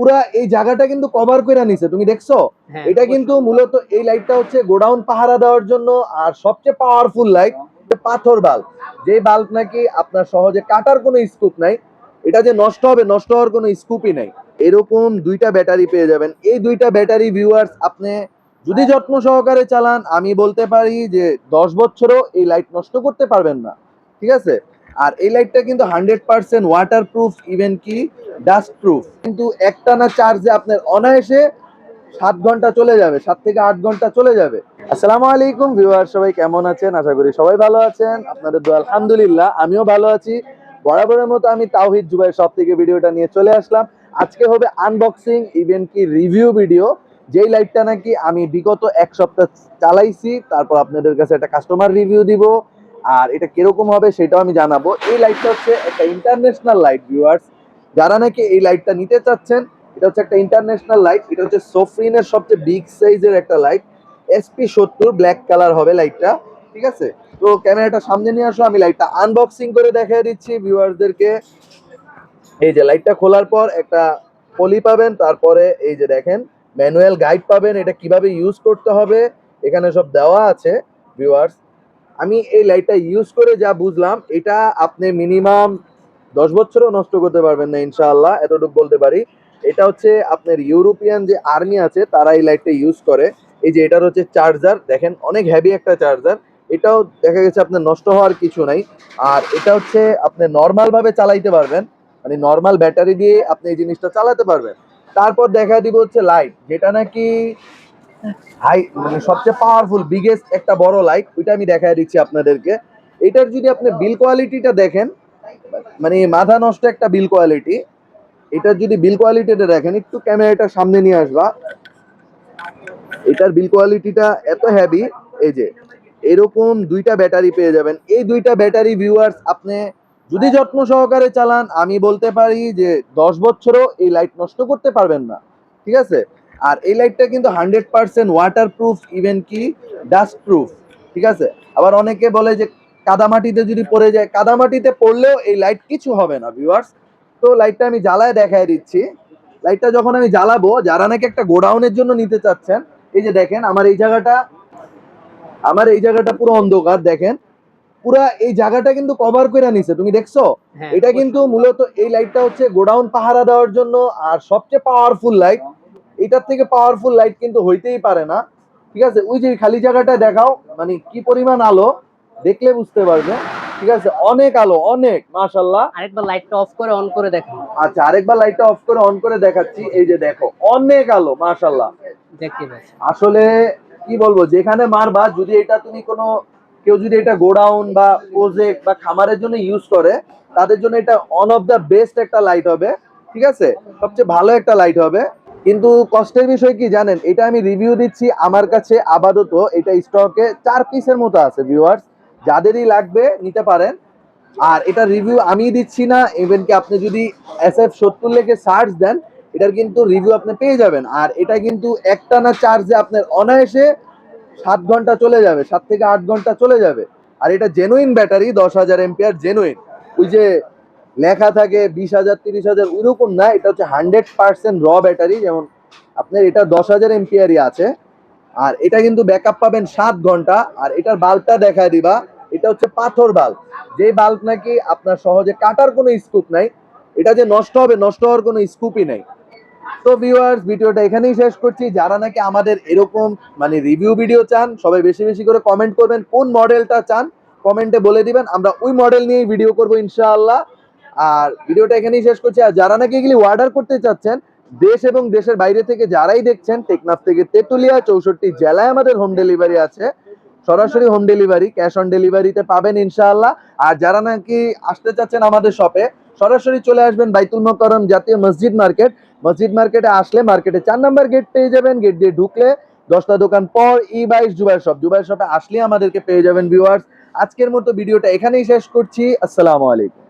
পুরা এই জায়গাটা কিন্তু কভার করে নিছে তুমি দেখছ? হ্যাঁ, এটা কিন্তু মূলত এই লাইটটা হচ্ছে গোডাউন পাহারা দেওয়ার জন্য আর সবচেয়ে পাওয়ারফুল লাইট পাথর বাল্ব। যে বাল্ব নাকি আপনার সহজে কাটার কোনো স্কুপ নাই এটা যে নষ্ট হবে নষ্ট হওয়ার কোনো স্কুপই নাই। এরকম দুইটা ব্যাটারি পেয়ে যাবেন। এই দুইটা ব্যাটারি ভিউয়ার্স আপনি যদি যত্ন সহকারে চালান আমি বলতে পারি যে দশ বছরও এই লাইট নষ্ট করতে পারবেন না। ঠিক আছে? আর এই লাইটটা কিন্তু hundred percent waterproof even কি ডাস্ট প্রুফ কিন্তু একটানা চার্জে আপনার অনায়াসে সাত ঘণ্টা চলে যাবে, সাত থেকে আট ঘণ্টা চলে যাবে। আসসালামু আলাইকুম ভিউয়ার সবাই কেমন আছেন? আশা করি সবাই ভালো আছেন। আপনাদের দোয়া, আলহামদুলিল্লাহ, আমিও ভালো আছি। বরাবরের মতো আমি তাওহিদ জুবাই সব থেকে ভিডিওটা নিয়ে চলে আসলাম। আজকে হবে আনবক্সিং ইভেন কি রিভিউ ভিডিও যেই লাইটটা নাকি আমি বিগত এক সপ্তাহ চালাইছি, তারপর আপনাদের কাছে একটা কাস্টমার রিভিউ দিব। আর এটা কীরকম হবে সেটাও আমি জানাব। এই লাইটটা হচ্ছে একটা ইন্টারন্যাশনাল লাইট ভিউয়ার্স যারা নাকি এই লাইটটা নিতে চাচ্ছেন, এটা হচ্ছে একটা ইন্টারন্যাশনাল লাইট এটা হচ্ছে সোফরিনের সবচেয়ে বিগ সাইজের একটা লাইট এসপি সত্তর ব্ল্যাক কালার হবে লাইটটা ঠিক আছে? তো ক্যামেরাটা সামনে নিয়ে আসো, আমি লাইটটা আনবক্সিং করে দেখিয়ে দিচ্ছি ভিউয়ারদেরকে এই যে লাইটটা খোলার পর একটা পলি পাবেন, তারপরে এই যে দেখেন ম্যানুয়াল গাইড পাবেন, এটা কীভাবে ইউজ করতে হবে, এখানে সব দেওয়া আছে ভিউয়ার্স আমি এই লাইটটা ইউজ করে যা বুঝলাম, এটা আপনি মিনিমাম দশ বছরও নষ্ট করতে পারবেন না, ইনশাআল্লাহ, এতটুকু বলতে পারি। এটা হচ্ছে আপনার ইউরোপিয়ান যে আর্মি আছে, তারা এই লাইটটা ইউজ করে। এই যে এটার হচ্ছে চার্জার দেখেন অনেক হ্যাভি একটা চার্জার এটাও দেখা গেছে আপনার নষ্ট হওয়ার কিছু নাই। আর এটা হচ্ছে আপনি নর্মালভাবে চালাইতে পারবেন। মানে নর্মাল ব্যাটারি দিয়ে আপনি এই জিনিসটা চালাতে পারবেন। তারপর দেখা দিব হচ্ছে লাইট যেটা নাকি হাই মানে সবচেয়ে পাওয়ারফুল বিগেস্ট একটা বড় লাইট ওইটা আমি দেখায় দিচ্ছি আপনাদেরকে। এটার যদি আপনি বিল কোয়ালিটিটা দেখেন মানে মাথা নষ্ট একটা বিল কোয়ালিটি এটার যদি বিল কোয়ালিটিটা দেখেন, একটু ক্যামেরাটা সামনে নিয়ে আসবা। এটার বিল কোয়ালিটিটা এত হ্যাভি এই যে, এরকম দুইটা ব্যাটারি পেয়ে যাবেন। এই দুইটা ব্যাটারি ভিউয়ার্স আপনি যদি যত্ন সহকারে চালান, আমি বলতে পারি যে দশ বছরও এই লাইট নষ্ট করতে পারবেন না। ঠিক আছে? আর এই লাইটটা কিন্তু hundred percent waterproof even কি ডাস্ট প্রুফ ঠিক আছে? আবার অনেকে বলে যে কাদামাটিতে যদি পড়ে যায় কাদামাটিতে পড়লেও এই লাইট কিছু হবে না ভিউয়ার্স তো লাইটটা আমি জ্বালায় দেখায় দিচ্ছি। লাইটটা যখন আমি জ্বালাবো যারা নাকি একটা গোডাউনের জন্য নিতে চাচ্ছেন এই যে দেখেন আমার এই জায়গাটা আমার এই জায়গাটা পুরো অন্ধকার দেখেন। পুরা এই জায়গাটা কিন্তু কভার করে নিছে তুমি দেখছ? হ্যাঁ, এটা কিন্তু মূলত এই লাইটটা হচ্ছে গোডাউন পাহারা দেওয়ার জন্য আর সবচেয়ে পাওয়ারফুল লাইট এটার থেকে পাওয়ারফুল লাইট কিন্তু হইতেই পারে না। ঠিক আছে? ওই যে খালি জায়গাটা দেখাও মানে কি পরিমাণ আলো দেখলে বুঝতে পারবে। ঠিক আছে? অনেক আলো অনেক মাশাল্লাহ আরেকবার লাইটটা অফ করে অন করে দেখো আচ্ছা আরেকবার লাইটটা অফ করে অন করে দেখাচ্ছি। এই যে দেখো অনেক আলো মাশাল্লাহ দেখতে পাচ্ছি। আসলে কি বলব যেখানে মারবা যদি এটা তুমি কোনো কেউ যদি এটা গোডাউন বা প্রজেক্ট বা খামারের জন্য ইউজ করে তাদের জন্য এটা অন অফ দ্য বেস্ট একটা লাইট হবে। ঠিক আছে? সবচেয়ে ভালো একটা লাইট হবে। কিন্তু কষ্টের বিষয় কি জানেন? এটা আমি রিভিউ দিচ্ছি আমার কাছে আপাতত। এটা স্টকে চার পিসের মতো আছে ভিউয়ার্স যাদেরই লাগবে নিতে পারেন। আর এটা রিভিউ আমি দিচ্ছি না ইভেন কি আপনি যদি এস এফ সত্তর লেখে সার্চ দেন, এটার কিন্তু রিভিউ আপনি পেয়ে যাবেন। আর এটা কিন্তু একটানা চার্জে আপনার অনায়াসে সাত ঘণ্টা চলে যাবে, সাত থেকে আট ঘণ্টা চলে যাবে। আর এটা জেনুইন ব্যাটারি দশ হাজার এমপিআর জেনুইন ওই যে লেখা থাকে বিশ হাজার, তিরিশ হাজার, ওইরকম না, এটা হচ্ছে হান্ড্রেড পার্সেন্ট র ব্যাটারি যেমন আপনার এটা দশ হাজার এমপিআরই আছে। আর এটা কিন্তু ব্যাকআপ পাবেন সাত ঘণ্টা, আর এটার বাল্বটা দেখায় দিবা এটা হচ্ছে পাথর বাল্ব। যে বাল্ব নাকি আপনার সহজে কাটার কোনো স্কুপ নাই, এটা যে নষ্ট হবে, নষ্ট হওয়ার কোনো স্কুপই নাই। তো ভিউয়ার্স ভিডিওটা এখানেই শেষ করছি। যারা নাকি আমাদের এরকম মানে রিভিউ ভিডিও চান, সবাই বেশি বেশি করে কমেন্ট করবেন, কোন মডেলটা চান কমেন্টে বলে দিবেন। আমরা ওই মডেল নিয়েই ভিডিও করব ইনশাআল্লাহ। আর ভিডিওটা এখানেই শেষ করছি। আর যারা নাকি এগুলি অর্ডার করতে চাচ্ছেন, দেশ এবং দেশের বাইরে থেকে যারাই দেখছেন টেকনাফ থেকে তেতুলিয়া চৌষট্টি জেলায় আমাদের হোম ডেলিভারি আছে। সরাসরি হোম ডেলিভারি ক্যাশ অন ডেলিভারিতে পাবেন ইনশাআল্লাহ। আর যারা নাকি আসতে চাচ্ছেন আমাদের শপে সরাসরি চলে আসবেন বাইতুল মকরম জাতীয় মসজিদ মার্কেট। মসজিদ মার্কেটে আসলে মার্কেটে চার নাম্বার গেট পেয়ে যাবেন। গেট দিয়ে ঢুকলে দশটা দোকান পর ই বাইশ জুবাই শপ জুবাই শপে আসলে আমাদেরকে পেয়ে যাবেন ভিউয়ার্স আজকের মতো ভিডিওটা এখানেই শেষ করছি। আসসালামু আলাইকুম।